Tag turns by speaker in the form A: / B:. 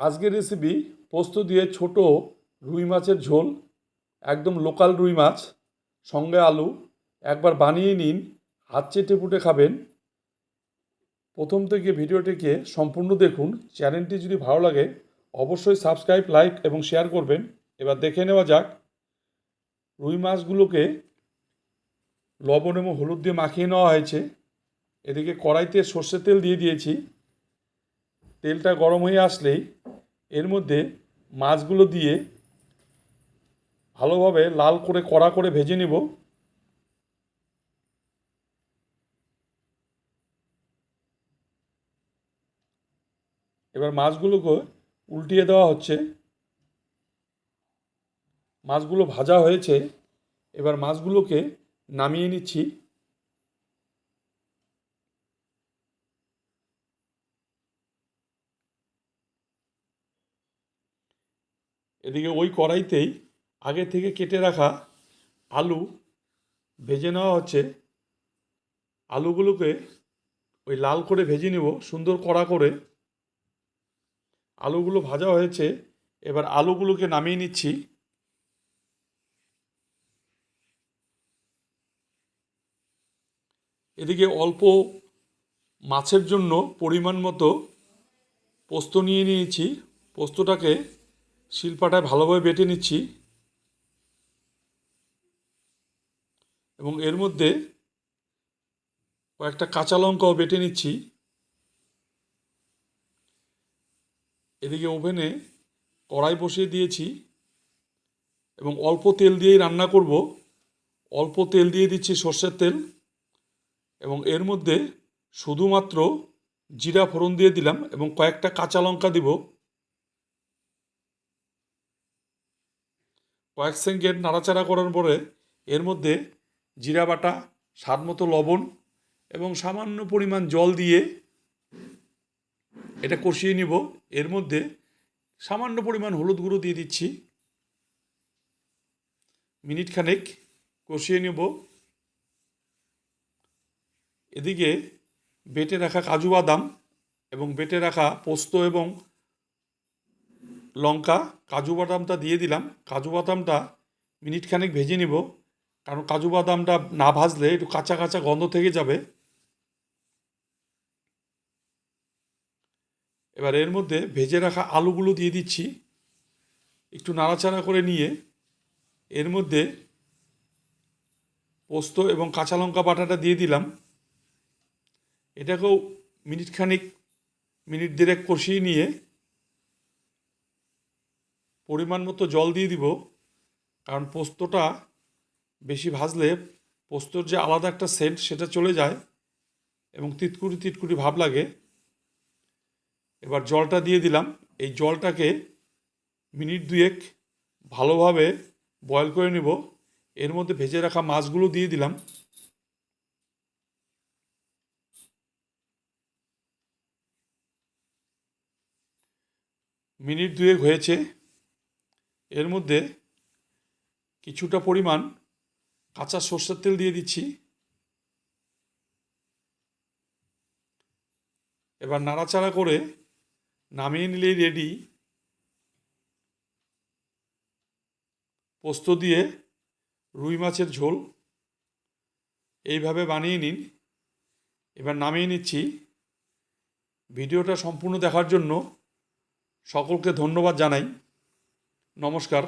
A: আজকের রেসিপি পোস্ত দিয়ে ছোট রুই মাছের ঝোল, একদম লোকাল রুই মাছ, সঙ্গে আলু। একবার বানিয়ে নিন, হাত চেটে পুটে খাবেন। প্রথম থেকে ভিডিওটিকে সম্পূর্ণ দেখুন। চ্যানেলটি যদি ভালো লাগে, অবশ্যই সাবস্ক্রাইব লাইক এবং শেয়ার করবেন। এবার দেখে নেওয়া যাক। রুই মাছগুলোকে লবণ এবং হলুদ দিয়ে মাখিয়ে নেওয়া হয়েছে। এদিকে কড়াইতে সর্ষের তেল দিয়ে দিয়েছি। তেলটা গরম হয়ে আসলেই এর মধ্যে মাছগুলো দিয়ে ভালোভাবে লাল করে, কড়া করে ভেজে নেব। এবার মাছগুলোকে উল্টিয়ে দেওয়া হচ্ছে। মাছগুলো ভাজা হয়েছে। এবার মাছগুলোকে নামিয়ে নিচ্ছি। এদিকে ওই কড়াইতেই আগে থেকে কেটে রাখা আলু ভেজে নেওয়া হচ্ছে। আলুগুলোকে ওই লাল করে ভেজে নেব, সুন্দর কড়া করে। আলুগুলো ভাজা হয়েছে, এবার আলুগুলোকে নামিয়ে নিচ্ছি। এদিকে অল্প মাছের জন্য পরিমাণ মতো পোস্ত নিয়ে নিয়েছি। পোস্তটাকে শিলপাটায় ভালোভাবে বেটে নিচ্ছি। এবং এর মধ্যে কয়েকটা কাঁচা লঙ্কাও বেটে নিচ্ছি। এদিকে ওভেনে কড়াই বসিয়ে দিয়েছি এবং অল্প তেল দিয়েই রান্না করব। অল্প তেল দিয়ে দিচ্ছি সর্ষের তেল এবং এর মধ্যে শুধুমাত্র জিরা ফোড়ন দিয়ে দিলাম এবং কয়েকটা কাঁচা লঙ্কা দিব। কয়েক সেকেন্ড নাড়াচাড়া করার পরে এর মধ্যে জিরা বাটা, স্বাদ মতো লবণ এবং সামান্য পরিমাণ জল দিয়ে এটা কষিয়ে নিব। এর মধ্যে সামান্য পরিমাণ হলুদ গুঁড়ো দিয়ে দিচ্ছি। মিনিট খানেক কষিয়ে নেব। এদিকে বেটে রাখা কাজু বাদাম এবং বেটে রাখা পোস্ত এবং লঙ্কা, কাজু বাদামটা দিয়ে দিলাম। কাজু বাদামটা মিনিটখানেক ভেজে নিব, কারণ কাজু বাদামটা না ভাজলে একটু কাঁচা কাঁচা গন্ধ থেকে যাবে। এবার এর মধ্যে ভেজে রাখা আলুগুলো দিয়ে দিচ্ছি। একটু নাড়াচাড়া করে নিয়ে এর মধ্যে পোস্ত এবং কাঁচা লঙ্কা বাটাটা দিয়ে দিলাম। এটাকেও মিনিট খানিক মিনিট দেড়েক কষিয়ে নিয়ে পরিমাণ মতো জল দিয়ে দিব, কারণ পোস্তটা বেশি ভাজলে পোস্তর যে আলাদা একটা সেন্ট সেটা চলে যায় এবং তিতকুটি তিতকুটি ভাব লাগে। এবার জলটা দিয়ে দিলাম। এই জলটাকে মিনিট দুয়েক ভালোভাবে বয়ল করে নেব। এর মধ্যে ভেজে রাখা মাছগুলো দিয়ে দিলাম। মিনিট দুয়েক হয়েছে। এর মধ্যে কিছুটা পরিমাণ কাঁচা সর্ষের তেল দিয়ে দিচ্ছি। এবার নাড়াচাড়া করে নামিয়ে নিলেই রেডি পোস্ত দিয়ে রুই মাছের ঝোল। এইভাবে বানিয়ে নিন। এবার নামিয়ে নিচ্ছি। ভিডিওটা সম্পূর্ণ দেখার জন্য সকলকে ধন্যবাদ জানাই। নমস্কার